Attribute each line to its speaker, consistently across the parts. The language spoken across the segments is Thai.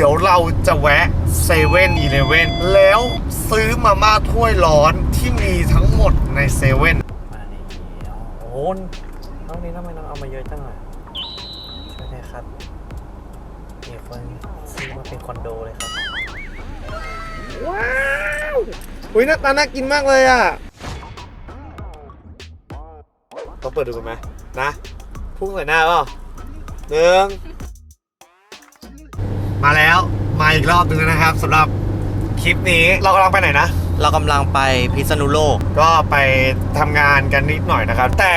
Speaker 1: ดี๋ยวเราจะแวะเซเว่นอีเลเว่นแล้วซื้อมาม่าถ้วยร้อนที่มีทั้งหมดในเซเว่น
Speaker 2: มานี่โอ้นน้องนี้ทำไมน้องเอามาเยอะจังอะช่วยหน่อยครับมีคนซื้อมาเป็นคอนโดเลยครับ
Speaker 1: ว้าวอุ้ยหน้าตาน่ากินมากเลยอะต้องเปิดดูกันไหมนะ พุ่งใส่หน้าเปล่าหนึ่ง มาแล้วมาอีกรอบหนึงนะครับสำหรับคลิปนี้เรากำลังไปไหนนะ
Speaker 2: เรากำลังไปพิษณุโลก
Speaker 1: ก็ไปทำงานกันนิดหน่อยนะครับ แต่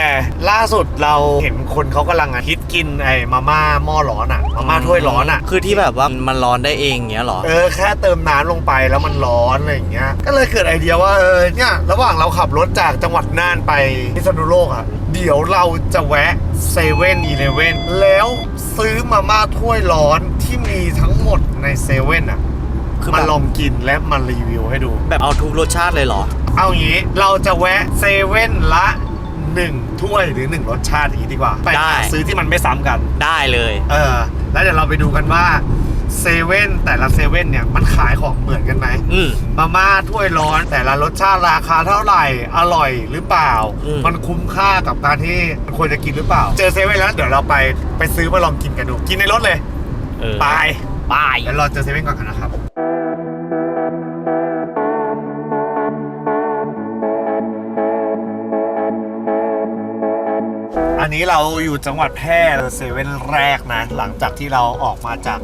Speaker 1: ล่าสุดเราเห็นคนเขากำลังอะฮิตกินไอ้มาม่าหม้อร้อนอะมาม่าถ้วยร้อนอะ
Speaker 2: คือที่แบบว่ามันร้อนได้เองอย่างเงี้ยเหรอ
Speaker 1: เออแค่เติมน้ำลงไปแล้วมันร้อนอะไรอย่างเงี้ย ก็เลยเกิดไอเดียว่าเออเนี่ยระหว่างเราขับรถจากจังหวัดน่านไปพิษณุโลกอะ เดี๋ยวเราจะแวะเซเว่นอีเลเว่นแล้ว ซื้อมาม่าถ้วยร้อนที่มีทั้งหมดในเซเว่นอะ
Speaker 2: คือแบบ
Speaker 1: มาลองกินและมารีวิวให้ดู
Speaker 2: แบบเอาทุกรสชาติเลยเหรอ
Speaker 1: เอางี้เราจะแวะเซเว่นละหนึ่งถ้วยหรือหนึ่งรสชาติอย่างนี้ดีกว่า ไป
Speaker 2: ได้
Speaker 1: หาซื้อที่มันไม่ซ้ำกัน
Speaker 2: ได้เลย
Speaker 1: เออ แล้วเดี๋ยวเราไปดูกันว่า เซเว่นแต่ละเซเว่นเนี่ยมันขายของเหมือนกันไหม
Speaker 2: อืม
Speaker 1: มาม่าถ้วยร้อนแต่ละรสชาติราคาเท่าไหร่ อร่อยหรือเปล่า
Speaker 2: อืม
Speaker 1: มันคุ้มค่ากับการที่มันควรจะกินหรือเปล่า เจอเซเว่นแล้วเดี๋ยวเราไปไปซื้อมาลองกินกันดู กินในรถเลย
Speaker 2: เออ
Speaker 1: ไป
Speaker 2: ไป
Speaker 1: เดี๋ยวเราเจอเซเว่นก่อนกันนะครับ อันนี้เราอยู่จังหวัดแพร่เซเว่นแรกนะ หลังจากที่เราออกมาจาก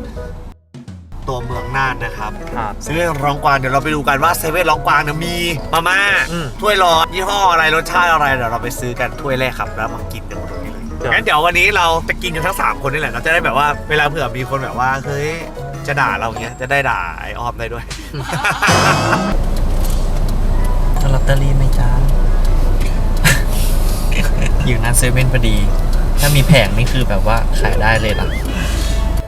Speaker 1: ตัวเมืองน่านนะครับ
Speaker 2: ครับ
Speaker 1: เซเว่นร้องกวางเดี๋ยวเราไปดูกันว่าเซเว่นร้องกวางเนี่ยมีมาม่า
Speaker 2: อืม
Speaker 1: ถ้วยร้อนยี่ห้ออะไรรสชาติอะไรเดี๋ยวเราไปซื้อกันถ้วยแรกครับแล้วมากินกันตรงนี้เลย
Speaker 2: เดี๋ยว
Speaker 1: งั้นเดี๋ยววันนี้เราจะกินกันทั้งสามคนนี่แหละเราจะได้แบบว่าเวลาเผื่อมีคนแบบว่าเฮ้ยจะด่าเราอย่างเงี้ยจะได้ด่าไอ้ออมได้ด้วย
Speaker 2: ลอตเตอรี่ไหมจ้า อยู่หน้าเซเว่นพอดี ถ้ามีแผงนี่คือแบบว่าขายได้เลยล่ะ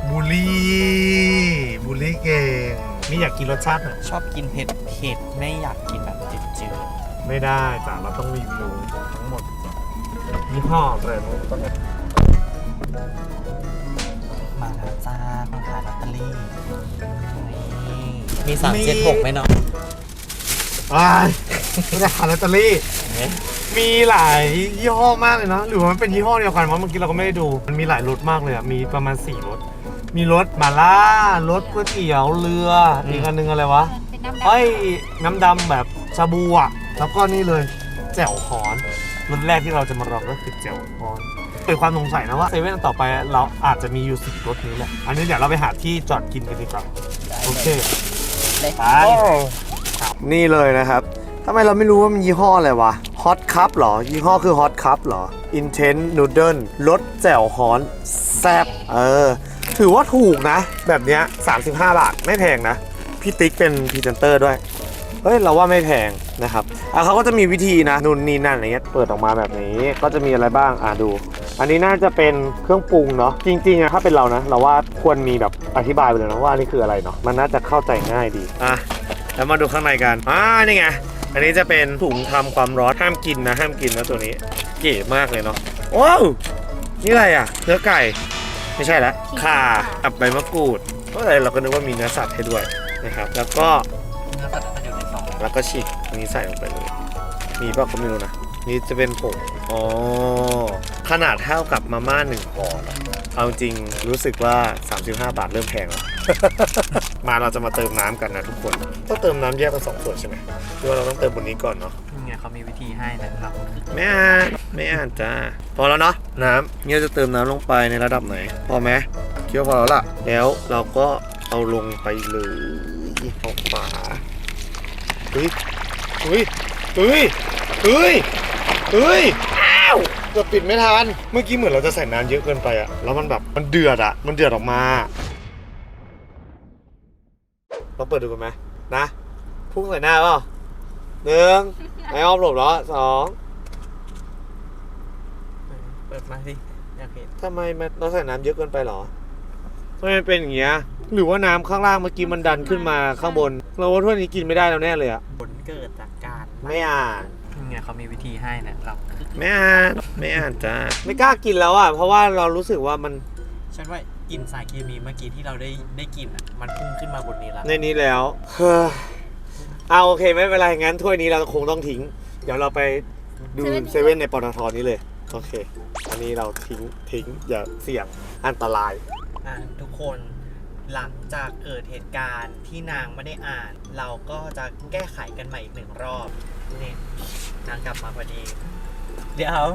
Speaker 1: บูลลี่ บูลลี่เก่งนี่อยากกินรสชาติไหน
Speaker 2: ชอบกินเผ็ดเผ็ดไม่อยากกินแบบจืด
Speaker 1: ไม่ได้จ้ะเราต้องรีวิวทั้งหมดยี่ห้ออะไรต้อง
Speaker 2: มาแล้วจ้าคนขายลอตเตอรี่นี่มีสามเจ็ดหกไหมเนาะ
Speaker 1: อ่าไม่ได้ขายลอตเตอรี่มีหลายยี่ห้อมากเลยนะหรือว่ามันเป็นยี่ห้อเดียวกันวะเมื่อกี้เราก็ไม่ได้ดู มันมีหลายรสมากเลยอะมีประมาณ4รส มีรสมาล่ารสก๋วยเตี๋ยวเรืออีกอันนึงอะไรวะ
Speaker 3: เป็นน้ำดำ
Speaker 1: เอ้ยน้ำดำแบบชาบูอะแล้วก็นี่เลยแจ่วฮอนรสแรกที่เราจะมาลองก็คือแจ่วฮอนเกิดความสงสัยนะว่าเซเว่นต่อไปเราอาจจะมีอยู่สิบรสนี้แหละอันนี้เดี๋ยวเราไปหาที่จอดกินกันดีกว่าโอเคไปนี่เลยนะครับทำไมเราไม่รู้ว่ามันยี่ห้ออะไรวะ Hot Cup เหรอ ยี่ห้อคือ Hot Cup เหรอ Intense Noodle รสแจ่วฮ้อนแซ่บเออ ถือว่าถูกนะ แบบเนี้ย35 บาท ไม่แพงนะ พี่ติ๊กเป็นพรีเซนเตอร์ด้วย เฮ้ย เราว่าไม่แพงนะครับอะเขาก็จะมีวิธีนะนู่นนี่นั่นอะไรเงี้ยเปิดออกมาแบบนี้ก็จะมีอะไรบ้างอะดู อันนี้น่าจะเป็นเครื่องปรุงเนาะจริงๆอะถ้าเป็นเรานะ เราว่าควรมีแบบอธิบายไปเลยนะว่านี่คืออะไรเนาะมันน่าจะเข้าใจง่ายดีอะแล้วมาดูข้างในกันอ่านี่ไงอันนี้จะเป็นถุงทำความร้อนห้ามกินนะห้ามกินนะตัวนี้ เก๋มากเลยเนาะว้าวนี่อะไรอะเนื้อไก่ ไม่ใช่ละข่ากับใบมะกรูดก็อะไรเราก็นึกว่ามีเนื้อสัตว์ให้ด้วยนะครับ แล้วก็
Speaker 2: เนื้อสัตว์จะอยู่ในซอง
Speaker 1: แล้วก็ฉีกอันนี้ใส่ลงไปเลย มีเปล่าก็ไม่รู้นะนี่จะเป็นผงอ๋อ ขนาดเท่ากับมาม่าหนึ่งห่อนะเอาจริงรู้สึกว่า 35 บาทเริ่มแพงแล้ว มาเราจะมาเติมน้ำกันนะทุกคนต้องเติมน้ำแยกเป็นสองส่วนใช่ไหมหรือว่าเราต้องเติมบนนี้ก่อนเนาะ
Speaker 2: นี่ไงเขามีวิธีให้นะครับ
Speaker 1: ไม่อ่านไม่อ่านจ้าพอแล้วเนาะน้ำเนี่ยจะเติมน้ำลงไปในระดับไหน พอไหมคิดว่าพอแล้วล่ะ แล้วเราก็เอาลงไปเลยออกฝาเฮ้ยเฮ้ยเฮ้ยเฮ้ยเฮ้ยอ้าว เกือบปิดไม่ทัน เมื่อกี้เหมือนเราจะใส่น้ำเยอะเกินไปอะแล้วมันแบบมันเดือดอะมันเดือดออกมาเราเปิดดูกันไหมนะพุ่งใส่หน้าเปล่าหนึ่งไอออมหลบแล้วสอง
Speaker 2: เปิดมาสิอยากเห็น
Speaker 1: ทำไมมันเราใส่น้ำเยอะเกินไปเหรอทำไมมันเป็นอย่างเงี้ยหรือว่าน้ำข้างล่างเมื่อกี้มันดันขึ้นมาข้างบน เราว่าถ้วยนี้กินไม่ได้แล้วแน่เลยอะ
Speaker 2: ผลเกิดจากการ
Speaker 1: ไม่อ่าน
Speaker 2: นี่ ไงเขามีวิธีให้นะครับ
Speaker 1: ไม่อ่านไม่อ่านจ้าไม่กล้ากินแล้วอะ เพราะว่าเรารู้สึกว่ามัน
Speaker 2: ฉันว่ากลิ่นสารเคมีเมื่อกี้ที่เราได้ได้กลิ่นอะมันพุ่งขึ้นมาบนนี้ละ
Speaker 1: ในนี้แล้วเฮ้อเอาโอเคไม่เป็นไรงั้นถ้วยนี้เราคงต้องทิ้ง เดี๋ยวเราไปดูเซเว่นในปตทนี้เลย โอเค อันนี้เราทิ้งทิ้งอย่าเสี่ยงอันตราย
Speaker 2: อะทุกคนหลังจากเกิดเหตุการณ์ที่นางไม่ได้อ่าน เราก็จะแก้ไขกันใหม่อีกหนึ่งรอบ นี่นางกลับมาพอดี เดี๋ยว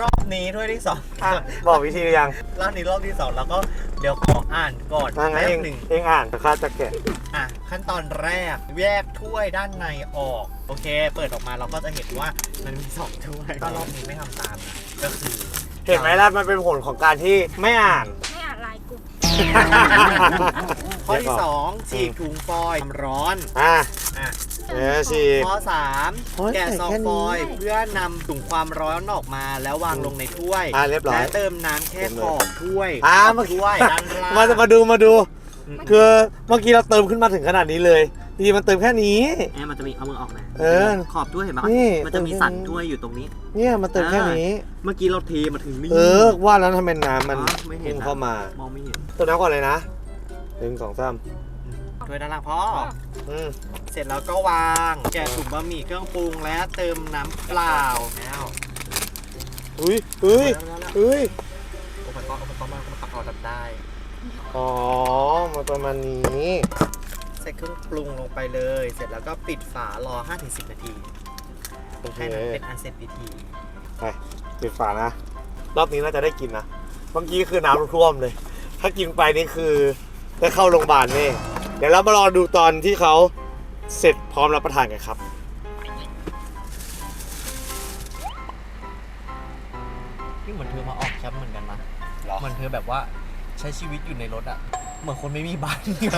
Speaker 2: รอบนี้ถ้วยที่สอง
Speaker 1: อะบอกวิธีหรือยัง
Speaker 2: รอบนี้รอบที่สองเราก็เดี๋ยวขออ่านก่อน
Speaker 1: ถ้างั้น
Speaker 2: แป๊
Speaker 1: เอบง
Speaker 2: หนึ่ง
Speaker 1: เองอ่านแต่ข้าจะแกะ
Speaker 2: อะ ขั้นตอนแรกแยกถ้วยด้านในออก โอเค เปิดออกมาเราก็จะเห็นว่ามันมีสองถ้วยถ้ารอบนี้ไม่ทำตามนะก็คือ
Speaker 1: เห็นไหมล่ะมันเป็นผลของการที่ไม่อ่าน
Speaker 3: ไม่อ่านไลน์กลุ่ม
Speaker 2: ข้อที่สองฉีกถุงฟอยล์ความร้อน
Speaker 1: อะ
Speaker 2: อะ
Speaker 1: เออฉีก
Speaker 2: ข้อสาม
Speaker 1: โอ้ย
Speaker 2: แกะซอง
Speaker 1: ใส่แค่นี้
Speaker 2: ฟอยล์เพื่อนำถุงความร้อนออกมาแล้ววางลงในถ้วย
Speaker 1: อะเรียบร้อย
Speaker 2: และเติมน้ำแค่ขอบถ้วย
Speaker 1: อะ
Speaker 2: ขอบ
Speaker 1: เมื่อกี้
Speaker 2: ถ้วยด้านล่าง
Speaker 1: มามาดูมาดู
Speaker 2: อืม
Speaker 1: คือเมื่อกี้เราเติมขึ้นมาถึงขนาดนี้เลยจริงๆมันเติมแค่นี้
Speaker 2: แอมมันจะมีเอามือออกนะ
Speaker 1: เออ
Speaker 2: ขอบถ้วยเห็นไหม
Speaker 1: นี่
Speaker 2: มันจะมีสันถ้วยอยู่ตรงนี้
Speaker 1: เนี่ยมันเติมแค่นี้
Speaker 2: เมื่อกี้เราเทมาถึงนี่
Speaker 1: เออว่าแล้วทำไมน้ำมัน
Speaker 2: อ๋อไม่เห็น
Speaker 1: พุ่ง
Speaker 2: นะ
Speaker 1: เข้ามา
Speaker 2: มองไม่เห็น
Speaker 1: ตัวน้ำก่อนเลยนะหนึ่งสองสาม
Speaker 2: ถ้วยด้านล่างพ่อ
Speaker 1: อืม
Speaker 2: เสร็จแล้วก็วาง แกะถุงบะหมี่เครื่องปรุงและเติมน้ำเปล่าแล้ว
Speaker 1: อุ้ยอุ้ย
Speaker 2: แล้วแล้ว
Speaker 1: อุ้ย
Speaker 2: อุปกรณ์อุปกรณ์มันประกอบกันได้
Speaker 1: อ๋อมาประมาณนี้
Speaker 2: ใส่เครื่องปรุงลงไปเลย เสร็จแล้วก็ปิดฝารอ 5-10 นาที
Speaker 1: โอเค
Speaker 2: ให้นั้นเป็นอันเสร็จพิธี
Speaker 1: ไปปิดฝานะ รอบนี้น่าจะได้กินนะเมื่อกี้คือน้ำท่วมเลย ถ้ากินไปนี่คือได้เข้าโรงพยาบาลแน่ เดี๋ยวเรามารอดูตอนที่เขาเสร็จพร้อมรับประทานกันครับ
Speaker 2: ที่เหมือนเธอมาออกแคมป์เหมือนกันนะ
Speaker 1: หรอ
Speaker 2: เหมือนเธอแบบว่าใช้ชีวิตอยู่ในรถอะเหมือนคนไม่มีบ้านอยู่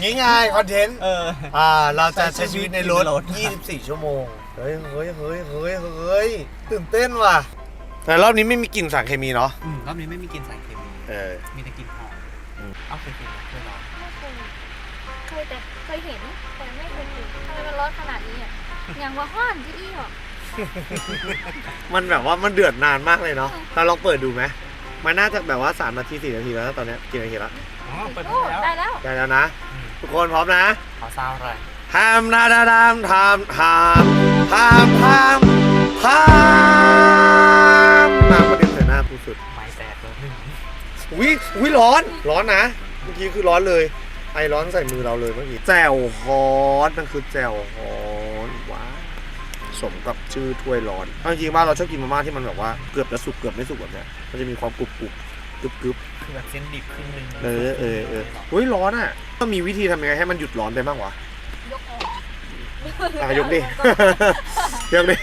Speaker 1: งี้ง่ายคอนเทนต์
Speaker 2: เออ
Speaker 1: อ่าเราจะใช้ชีวิตในรถ
Speaker 2: ในรถ
Speaker 1: 24 ชั่วโมง เฮ้ยเฮ้ยเฮ้ยเฮ้ยเฮ้ยตื่นเต้นว่ะ แต่รอบนี้ไม่มีกลิ่นสารเคมีเนาะ
Speaker 2: อืมรอบนี้ไม่มีกลิ่นสารเคมี
Speaker 1: เออ
Speaker 2: มีแต่กลิ่นหอม
Speaker 1: อืม
Speaker 2: เอาเคยกินไหมเคยลอง
Speaker 3: ไม่ เคยแต่เคยเห็นแต่ไม่เคยกินทำไมมันร้อนขนาดนี้อะอย่างว่าห้อนที่อี้อะ
Speaker 1: มันแบบว่ามันเดือดนานมากเลยเนาะเราลองเปิดดูไหมมันน่าจะแบบว่าสามนาทีสี่นาทีแล้วตอนนี้กี่นาทีแล้ว
Speaker 2: เปิด
Speaker 3: โแล้
Speaker 2: ว
Speaker 3: ได้แล้ว
Speaker 1: ได้แล้วนะ ทุกคนพร้อมนะ
Speaker 2: ขอซาวเลย
Speaker 1: ทำนาดาดามทำทำทำทำทำมาประเด็นใส่หน้าผู้สุด
Speaker 2: ไม่แตกเลยหนึ่ง
Speaker 1: วิวิร้อนร้อนนะเมื่อกี้คือร้อนเลย ไอร้อนใส่มือเราเลยเมื่อกี้แจ่วฮอนมันคือแจ่วฮอนว้าวสมกับชื่อถ้วยร้อนเอาจริงๆว่าเราชอบกินมาม่าที่มันแบบว่าเกือบจะสุกเกือบไม่สุกแบบเนี้ยมันจะมีความกรุบกรุบกรึบกรึบ
Speaker 2: คือแบบเส้นดิบครึ่งหนึง
Speaker 1: เออเออเอออุ้ยร้อนอะต้องมีวิธีทำยังไงให้มันหยุดร้อนได้บ้างวะ
Speaker 3: ยกออก
Speaker 1: อะยกดิ ยกดิ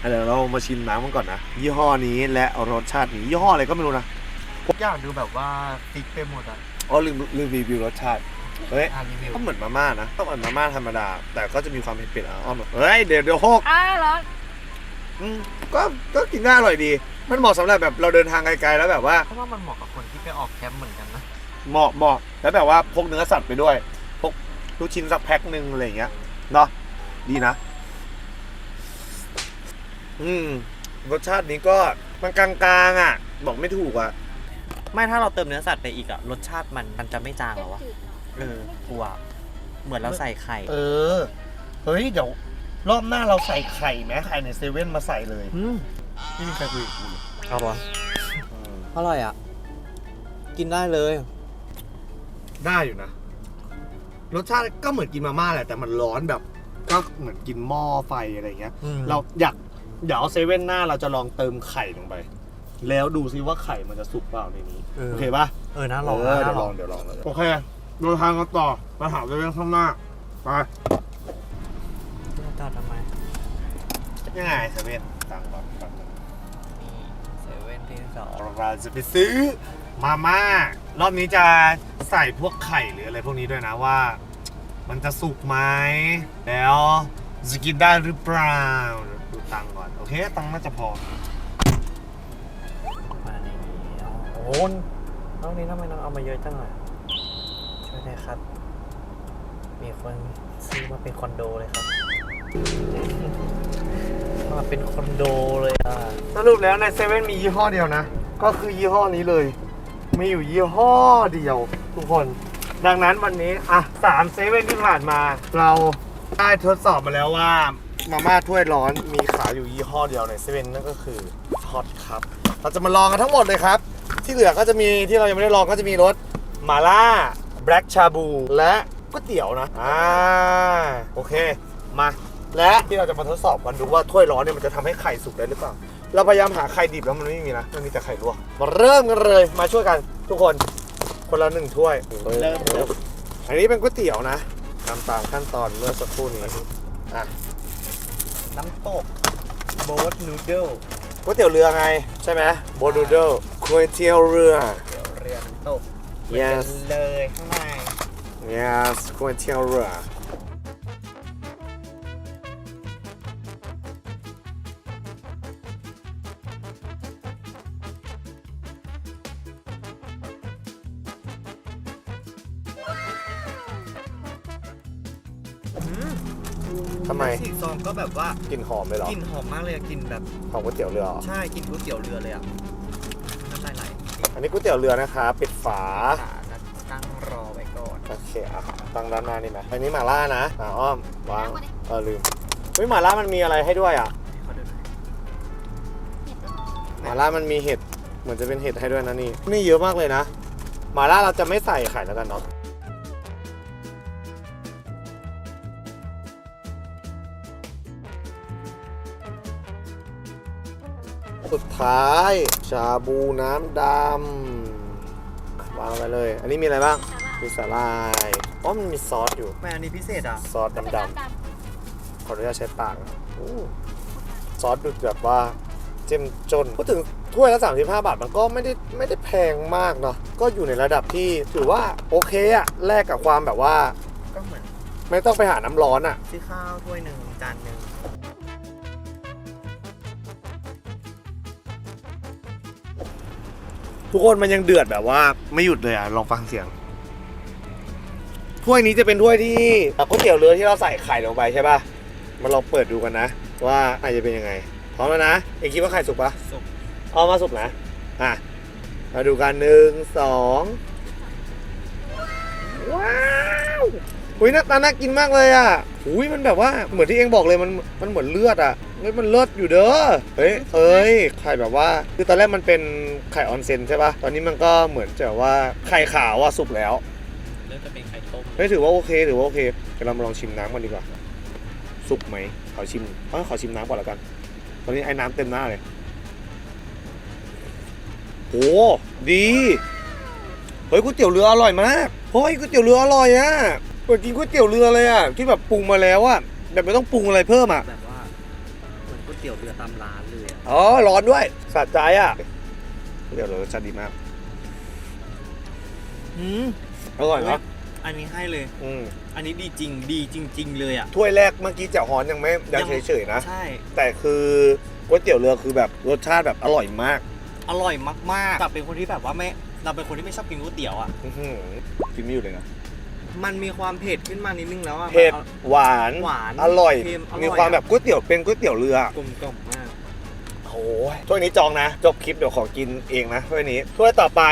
Speaker 1: อะเดี๋ยวเรามาชิมน้ำกันก่อนนะยี่ห้อนี้และรสชาตินี้ยี่ห้ออะไรก็ไม่รู้นะ
Speaker 2: ทุกอย่างดูแบบว่าติ๊กไปหมดอะ
Speaker 1: อ๋อลืมลืมรีวิวรสชาติเฮ้ย
Speaker 2: อ่ารีวิว
Speaker 1: ก็เหมือนมาม่านะก็เหมือนมาม่าธรรมดา แต่ก็จะมีความเผ็ดๆอะอ้อมเฮ้ยเดี๋ยวเดี๋ยวหก
Speaker 3: อ้าร้อน
Speaker 1: อืมก็ก็กินง่ายอร่อยดี มันเหมาะสำหรับแบบเราเดินทางไกลๆแล้วแบบว่า
Speaker 2: เพราะว่ามันเหมาะกับคนที่ไปออกแคมป์เหมือนกันนะ
Speaker 1: เหมาะเหมาะแล้วแบบว่าพกเนื้อสัตว์ไปด้วย พกลูกชิ้นสักแพ็คหนึ่งอะไรอย่างเงี้ยเนาะดีนะ อืม รสชาตินี้ก็มันกลางๆอะ บอกไม่ถูกอะ
Speaker 2: ไม่ถ้าเราเติมเนื้อสัตว์ไปอีกอะรสชาติมันมันจะไม่จางเหรอวะ
Speaker 3: จืดๆหน่อย
Speaker 2: เออกลัว เหมือนเราใส่ไข่
Speaker 1: เออ เฮ้ย เดี๋ยว รอบหน้าเราใส่ไข่ไหมไข่ในเซเว่นมาใส่เลย
Speaker 2: อืม
Speaker 1: ไม่มีใครคุยกับกูเลย
Speaker 2: เอาปะอร่อยอะ กินได้เลย
Speaker 1: ได้อยู่นะ รสชาติก็เหมือนกินมาม่าแหละแต่มันร้อนแบบ ก็เหมือนกินหม้อไฟอะไรเงี้ย
Speaker 2: อืม
Speaker 1: เราอยากเดี๋ยวเซเว่นหน้าเราจะลองเติมไข่ลงไป แล้วดูซิว่าไข่มันจะสุกเปล่าในนี้
Speaker 2: เออ
Speaker 1: โอเคป่ะ
Speaker 2: เออน่า
Speaker 1: เอ
Speaker 2: ลอง
Speaker 1: อ
Speaker 2: นะ
Speaker 1: เดี๋
Speaker 2: น่า
Speaker 1: ยว
Speaker 2: ล
Speaker 1: ล
Speaker 2: อ
Speaker 1: องงเดี๋ยวลองโอเคเดินทางกันต่อมาหาเซเว่นข้างหน้าไป
Speaker 2: จอดทำไม
Speaker 1: ยังไงเซเว่นตังค์ก่อนแป๊บนึง
Speaker 2: นี่เซเว่นที่สอง
Speaker 1: เราจะไปซื้อมาม่ารอบนี้จะใส่พวกไข่หรืออะไรพวกนี้ด้วยนะว่า มันจะสุกไหมแล้วจะกินได้หรือเปล่าดูตังค์ก่อนโอเค ตังค์น่าจะพอ
Speaker 2: โอ้โหน้องนี้ทำไมน้องเอามาเยอะจังอะช่วยได้ครับ มีคนซื้อมาเป็นคอนโดเลยครับมาเป็นคอนโดเลยอะ
Speaker 1: สรุปแล้วในเซเว่นมียี่ห้อเดียวนะ ก็คือยี่ห้อนี้เลย มีอยู่ยี่ห้อเดียว ทุกคน ดังนั้นวันนี้ อะสามเซเว่นที่ผ่านมา เราได้ทดสอบมาแล้วว่ามาม่าถ้วยร้อนมีขายอยู่ยี่ห้อเดียวในเซเว่นนั่นก็คือฮอตครับ เราจะมาลองกันทั้งหมดเลยครับ ที่เหลือก็จะมีที่เรายังไม่ได้ลองก็จะมีรสมาล่าแบล็กชาบูและก๋วยเตี๋ยวนะ อ่า โอเค มา และที่เราจะมาทดสอบกันดูว่าถ้วยร้อนเนี่ยมันจะทำให้ไข่สุกได้หรือเปล่า เราพยายามหาไข่ดิบแล้วมันไม่มีนะ มันมีแต่ไข่ลวก มาเริ่มกันเลย มาช่วยกันทุกคน คนละหนึ่งถ้วย
Speaker 2: เริ่มเริ่ม
Speaker 1: อันนี้เป็นก๋วยเตี๋ยวนะตามตามขั้นตอนเมื่อสักครู่นี้ อะ
Speaker 2: น้ำตกโบ๊ทนูเดิล
Speaker 1: ก๋วยเตี๋ยวเรือไง ใช่ไหมโบดูโด ก๋วยเตี๋ยวเรือ
Speaker 2: เดี๋ยวเรือน้ำตก
Speaker 1: yes
Speaker 2: เลยข้างใน
Speaker 1: yes ก๋วยเตี๋ยวเรือทำไม
Speaker 2: สีซองก็แบบว่าก
Speaker 1: ลิ่นหอมเลยเหรอก
Speaker 2: ลิ่นหอมมากเลยอะกลิ่นแบบ
Speaker 1: หอมก๋วยเตี๋ยวเรือเหรอ
Speaker 2: ใช่กลิ่นก๋วยเตี๋ยวเรือเลยอะน้ำลายไหล
Speaker 1: อั นนี้ก๋วยเตี๋ยวเรือนะคะปิดฝา
Speaker 2: ขานะตั้งรอไว้ก่อน
Speaker 1: โอเคอะตั้งด้านหน้านี่ไหมอันนี้หม่าล่านะอ่าอ้อมวาง
Speaker 3: น้ำมาดิ
Speaker 1: เออลืมเฮ้ยหม่าล่ามันมีอะไรให้ด้วยอะ
Speaker 2: ให้เขาดูหน่อย
Speaker 1: หม่าล่ามันมีเห็ดเหมือนจะเป็นเห็ดให้ด้วยนะนี่นี่เยอะมากเลยนะหม่าล่าเราจะไม่ใส่ไข่แล้วกันเนาะ สุดท้าย ชาบูน้ำดำวางไปเลย อันนี้มีอะไรบ้าง มีสาลายอ๋อมันมีซอสอยู่
Speaker 2: แม่อันนี้พิเศษอะ
Speaker 1: ซอส
Speaker 3: เป็น
Speaker 1: ดำ
Speaker 3: น้ำ
Speaker 1: ๆ
Speaker 3: ดำ
Speaker 1: ขออนุญาตใช้ปากนะอู้ซอสดูแบบว่าเจ้มจนพูดถึงถ้วยละ 35 บาท มันก็ไม่ได้ไม่ได้แพงมากเนาะก็อยู่ในระดับที่ถือว่าโอเคอะแลกกับความแบบว่า
Speaker 2: ก็เหมือน
Speaker 1: ไม่ต้องไปหาน้ำร้อนอะ
Speaker 2: ซื้อข้าวถ้วยหนึ่งจานหนึ่ง
Speaker 1: ทุกคนมันยังเดือดแบบว่าไม่หยุดเลยอะลองฟังเสียง ถ้วยนี้จะเป็นถ้วยที่ก๋วยเตี๋ยวเรือที่เราใส่ไข่ลงไปใช่ป่ะ มาลองเปิดดูกันนะ ว่าอาจจะเป็นยังไง พร้อมแล้วนะ เองคิดว่าไข่สุกปะ
Speaker 2: สุก
Speaker 1: เอามาสุกนะ อะ มาดูกันหนึ่งสองว้าวอุ้ยหน้าตาน่ากินมากเลยอะอุ้ยมันแบบว่าเหมือนที่เองบอกเลยมันมันเหมือนเลือดอะ เฮ้ยมันเลือดอยู่เด้อ เฮ้ยเอ้ยไข่แบบว่า คือตอนแรกมันเป็นไข่ออนเซนใช่ปะตอนนี้มันก็เหมือนจะว่าไข่ขาวอะสุกแล้ว
Speaker 2: เริ่มจะเป็นไข่ต้ม
Speaker 1: เฮ้ยถือว่าโอเคถือว่าโอเคเดี๋ยวเรามาลองชิมน้ำกันดีกว่า สุกไหมขอชิมเออขอชิมน้ำก่อนแล้วกัน ตอนนี้ไอ้น้ำเต็มหน้าเลยโหดี เฮ้ยก๋วยเตี๋ยวเรืออร่อยมากเฮ้ยก๋วยเตี๋ยวเรืออร่อยอะเปิดกินก๋วยเตี๋ยวเรือเลยอะที่แบบปรุงมาแล้วอะแบบไม่ต้องปรุงอะไรเพิ่มอะ
Speaker 2: แบบว่า เหมือนก๋วยเตี๋ยวเรือตามร้านเลยอะ
Speaker 1: อ๋อ ร้อนด้วยสะใจอะก๋วยเตี๋ยวเรือรสชาติดีมาก
Speaker 2: อืม
Speaker 1: อร่อยเนาะ
Speaker 2: อันนี้ให้เลย
Speaker 1: อืม
Speaker 2: อันนี้ดีจริง ดีจริง ๆ เลยอะ
Speaker 1: ถ้วยแรกเมื่อกี้แจ่วฮอนยังไม่ยัง
Speaker 2: ยัง
Speaker 1: เฉยๆนะ
Speaker 2: ใช่
Speaker 1: แต่คือก๋วยเตี๋ยวเรือคือแบบรสชาติแบบอร่อยมาก
Speaker 2: อร่อยมากๆแต่เป็นคนที่แบบว่าไม่ เราเป็นคนที่ไม่ชอบกินก๋วยเตี๋ยวอะ
Speaker 1: อื้อหือกินไม่อยู่เลยนะ
Speaker 2: มันมีความเผ็ดขึ้นมานิดนึงแล้วอะ
Speaker 1: เผ็ด
Speaker 2: มัน
Speaker 1: หวาน
Speaker 2: หวาน
Speaker 1: อร่อย
Speaker 2: เค็มอร่อย
Speaker 1: มีความแบบก๋วยเตี๋ยวเป็นก๋วยเตี๋ยวเรือ
Speaker 2: กลมกล่อมมาก
Speaker 1: โอ้ยถ้วยนี้จองนะ จบคลิปเดี๋ยวขอกินเองนะถ้วยนี้ถ้วยต่อไป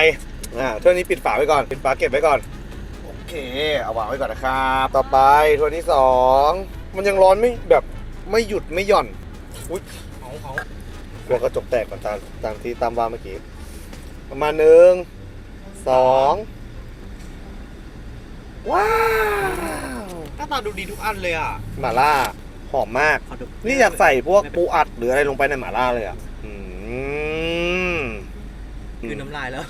Speaker 1: อ่าถ้วยนี้ปิดฝาไว้ก่อน ปิดฝาเก็บไว้ก่อน โอเค เอาวางไว้ก่อนนะครับ ต่อไปถ้วยที่สองมันยังร้อนไม่แบบไม่หยุดไม่หย่อน อุ้ย
Speaker 2: เขาเขา
Speaker 1: กลัวกระจกแตกก่อนตามตามที่ตามว่าเมื่อกี้ ประมาณหนึ่งสอง ว้าว
Speaker 2: หน้าตาดูดีทุกอันเลยอะ
Speaker 1: หม่าล่าหอมมาก
Speaker 2: ขอดู
Speaker 1: นี่อยากใส่พวกปูอัดหรืออะไรลงไปในหม่าล่าเลยอะอืม
Speaker 2: คือน้ำลายแล้ว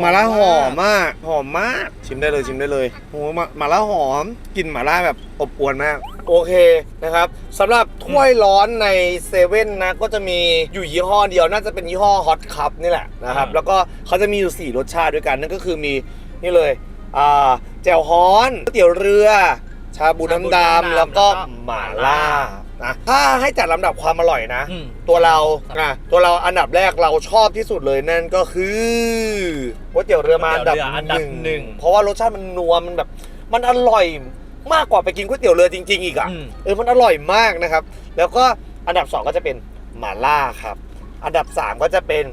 Speaker 1: หม่าล่าหอมมาก หอมมาก ชิมได้เลยชิมได้เลยโอ้หม่าหม่าล่าหอมกลิ่นหม่าล่าแบบอบอวลมาก โอเคนะครับสำหรับถ้วยร้อนในเซเว่นนะก็จะมีอยู่ยี่ห้อเดียวน่าจะเป็นยี่ห้อฮอตคัพนี่แหละนะครับ แล้วก็เขาจะมีอยู่ 4 รสชาติด้วยกันนั่นก็คือมีนี่เลยอ่า แจ่วฮ้อนก๋วยเตี๋ยวเรือ ชาบูน้ำดำแล้วก็หม่าล่านะถ้าให้จัดลำดับความอร่อยนะ
Speaker 2: อืม
Speaker 1: ตัวเราอะตัวเราอันดับแรกเราชอบที่สุดเลยนั่นก็คือก๋วยเตี๋ยวเรือมาอันดับ
Speaker 2: ก๋วยเตี๋ยวเรืออันดับหนึ่ง
Speaker 1: เพราะว่ารสชาติมันนัวมันแบบ มันอร่อยมากกว่าไปกินก๋วยเตี๋ยวเรือจริง ๆ อีกอะ
Speaker 2: อืม
Speaker 1: เออ มันอร่อยมากนะครับ แล้วก็อันดับ 2 ก็จะเป็นหม่าล่าครับ อันดับ 3 ก็จะเป็น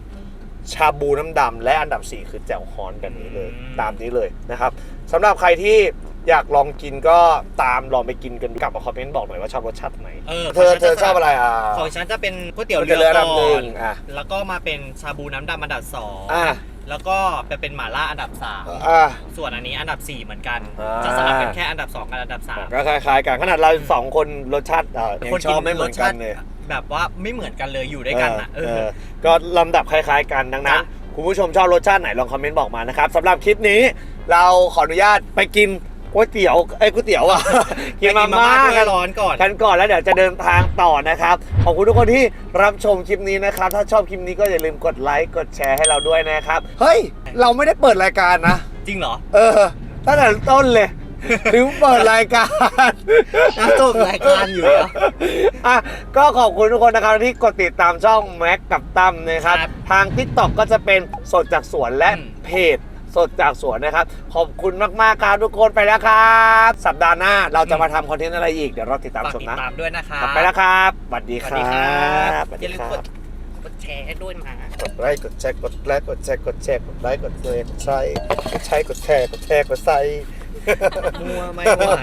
Speaker 1: ชาบูน้ำดำและอันดับ 4 คือแจ่วฮอนกันนี้เลย
Speaker 2: อืม
Speaker 1: ตามนี้เลยนะครับสำหรับใครที่อยากลองกินก็ตามลองไปกินกันดูกลับมาคอมเมนต์บอกหน่อยว่าชอบรสชาติไหน
Speaker 2: เออ
Speaker 1: เธอเธอชอบอะไรอะ
Speaker 2: ของฉันจะเป็นก๋วยเตี๋ยว
Speaker 1: ก๋วยเตี๋
Speaker 2: เรื
Speaker 1: ยวเรืออันดั
Speaker 2: อก่
Speaker 1: บหนึ่
Speaker 2: องน
Speaker 1: อะ
Speaker 2: แล้วก็มาเป็นชาบูน้ำดำอันดับสอง
Speaker 1: อะ
Speaker 2: แล้วก็ไปเป็นหม่าล่าอันดับสาม
Speaker 1: อะ
Speaker 2: ส่วนอันนี้อันดับ4เหมือนกัน
Speaker 1: อ่า
Speaker 2: จะสลับเป็นแค่อันดับ2กับอันดับ3
Speaker 1: ก็คล้ายๆกันขนาดเราสองคนรสชาติอะยังชอบไม่เหมือนกันเลย
Speaker 2: แบบว่าไม่เหมือนกันเลยอยู่ด้วยกันอะ
Speaker 1: เอ
Speaker 2: เอ
Speaker 1: อ
Speaker 2: อ
Speaker 1: ก็ลำดับคล้าย ๆ กันดังนั้น
Speaker 2: จ้ะ
Speaker 1: คุณผู้ชมชอบรสชาติไหนลองคอมเมนต์บอกมานะครับสำหรับคลิปนี้เราขออนุญาตไปกินก๋วยเตี๋ยวไอ้ยก๋วยเตี๋ยวอะกินมาม่า
Speaker 2: ด้วย
Speaker 1: กัน
Speaker 2: ร้อนก่อน
Speaker 1: กันก่อนแล้วเดี๋ยวจะเดินทางต่อนะครับขอบคุณทุกคนที่รับชมคลิปนี้นะครับ ถ้าชอบคลิปนี้ก็อย่าลืมกดไลค์กดแชร์ให้เราด้วยนะครับ เฮ้ย เราไม่ได้เปิดรายการนะ
Speaker 2: จริงเหรอ
Speaker 1: เออตั้งแต่ต้นเลย ลืมเปิดรายการ
Speaker 2: อะจบรายการอยู่แล้ว
Speaker 1: อะก็ขอบคุณทุกคนนะครับที่กดติดตามช่องแม็กกับตั้มนะครับ
Speaker 2: ครับ
Speaker 1: ทาง t ิ k t o k ก็จะเป็นสดจากสวนและ
Speaker 2: อืม
Speaker 1: เพจสดจากสวนนะครับ ขอบคุณมากๆครับทุกคนไปแล้วครับ สัปดาห์หน้าเราจะมาทำคอนเทนต์อะไรอีก เดี๋ยวเราติดตาม
Speaker 2: ฝาก
Speaker 1: ชม
Speaker 2: ติด
Speaker 1: นะ
Speaker 2: ตามด้วยนะคะ
Speaker 1: กลับไปแล้วครับสวัสดี
Speaker 2: ส
Speaker 1: ค
Speaker 2: วัส
Speaker 1: รั
Speaker 2: ดีครับ
Speaker 1: บสวัส
Speaker 2: อ
Speaker 1: ดี
Speaker 2: ย่าลืม
Speaker 1: ค
Speaker 2: ก
Speaker 1: รั
Speaker 2: ด
Speaker 1: บ
Speaker 2: กดแชร์ให้ด้วยนะ
Speaker 1: กดไลค์กดแชร์กดไลค์กดแชร์กดแชร์กดไลค์กดแชร์กดไลค์กดแชร์กดแชร์กดแชร์กดแชร์กดไลค์
Speaker 2: มัวไม่ไหว